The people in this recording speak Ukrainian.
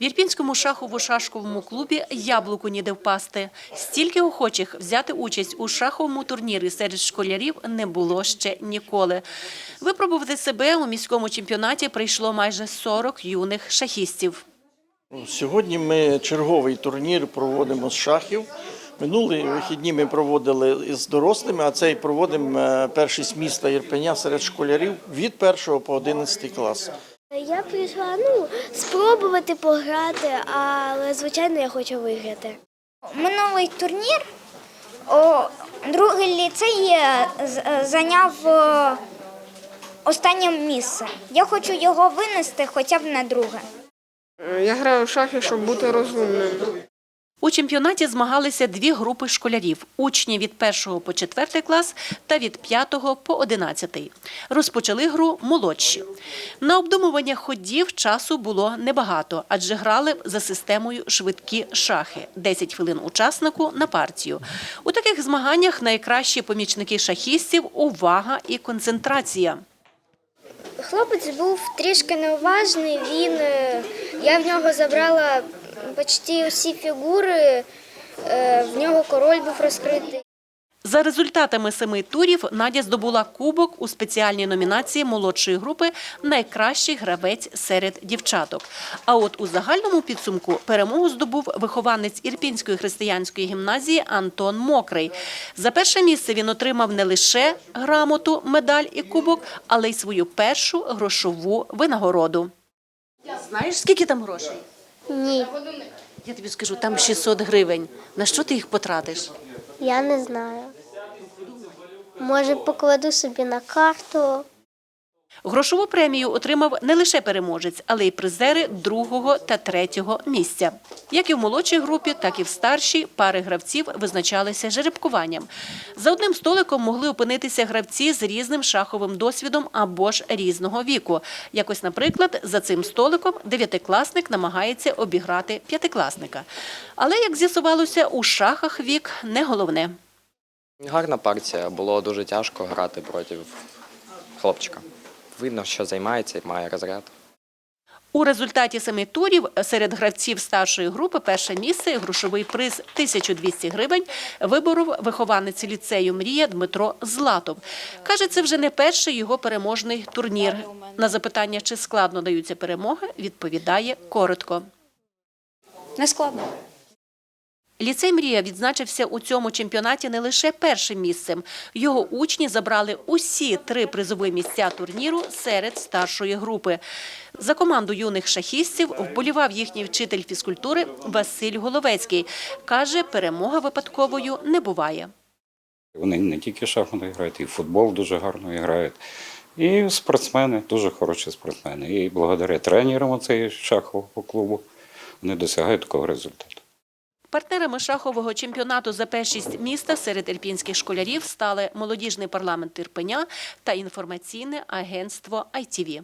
В Ірпінському шахово-шашковому клубі яблуку ніде впасти. Стільки охочих взяти участь у шаховому турнірі серед школярів не було ще ніколи. Випробувати себе у міському чемпіонаті прийшло майже 40 юних шахістів. Сьогодні ми черговий турнір проводимо з шахів. Минулі вихідні ми проводили з дорослими, а цей проводимо е, першість міста Ірпеня серед школярів від 1 по 11 клас. Я прийшла ну, спробувати пограти, але звичайно я хочу виграти. Минулий турнір о, другий ліцей е, е, зайняв е, останнє місце. Я хочу його винести хоча б на друге. Я граю в шахи, щоб бути розумним. У чемпіонаті змагалися дві групи школярів – учні від 1 по 4 клас та від 5 по 11. Розпочали гру молодші. На обдумування ходів часу було небагато, адже грали за системою швидкі шахи – 10 хвилин учаснику на партію. У таких змаганнях найкращі помічники шахістів – увага і концентрація. Хлопець був трішки неуважний. Він е, я в нього забрала почти усі фігури. е, В нього король був розкритий. За результатами семи турів Надя здобула кубок у спеціальній номінації молодшої групи Найкращий гравець серед дівчаток. А от у загальному підсумку перемогу здобув вихованець Ірпінської християнської гімназії Антон Мокрий. За перше місце він отримав не лише грамоту, медаль і кубок, але й свою першу грошову винагороду. Знаєш, скільки там грошей? Ні, Я тобі скажу, там 600 гривень. На що ти їх потратиш? я не знаю. Може, покладу собі на карту. Грошову премію отримав не лише переможець, але й призери другого та третього місця. Як і в молодшій групі, так і в старшій пари гравців визначалися жеребкуванням. За одним столиком могли опинитися гравці з різним шаховим досвідом або ж різного віку. Якось, наприклад, за цим столиком дев'ятикласник намагається обіграти п'ятикласника. Але, як з'ясувалося, у шахах вік не головне. Гарна партія, було дуже тяжко грати проти хлопчика. Видно, що займається і має розряд. У результаті семи турів серед гравців старшої групи перше місце і грошовий приз 1200 гривень виборов вихованець ліцею «Мрія» Дмитро Златов. Каже, це вже не перший його переможний турнір. На запитання, чи складно даються перемоги, відповідає коротко. Не складно. Ліцей «Мрія» відзначився у цьому чемпіонаті не лише першим місцем. Його учні забрали усі три призові місця турніру серед старшої групи. За команду юних шахістів вболівав їхній вчитель фізкультури Василь Головецький. Каже, перемога випадковою не буває. Вони не тільки шахмати грають, і футбол дуже гарно грають. І спортсмени, дуже хороші спортсмени. І благодаря тренерам цієї шахового клубу вони досягають такого результату. Партнерами шахового чемпіонату за першість міста серед ірпінських школярів стали молодіжний парламент Ірпеня та інформаційне агентство ITV.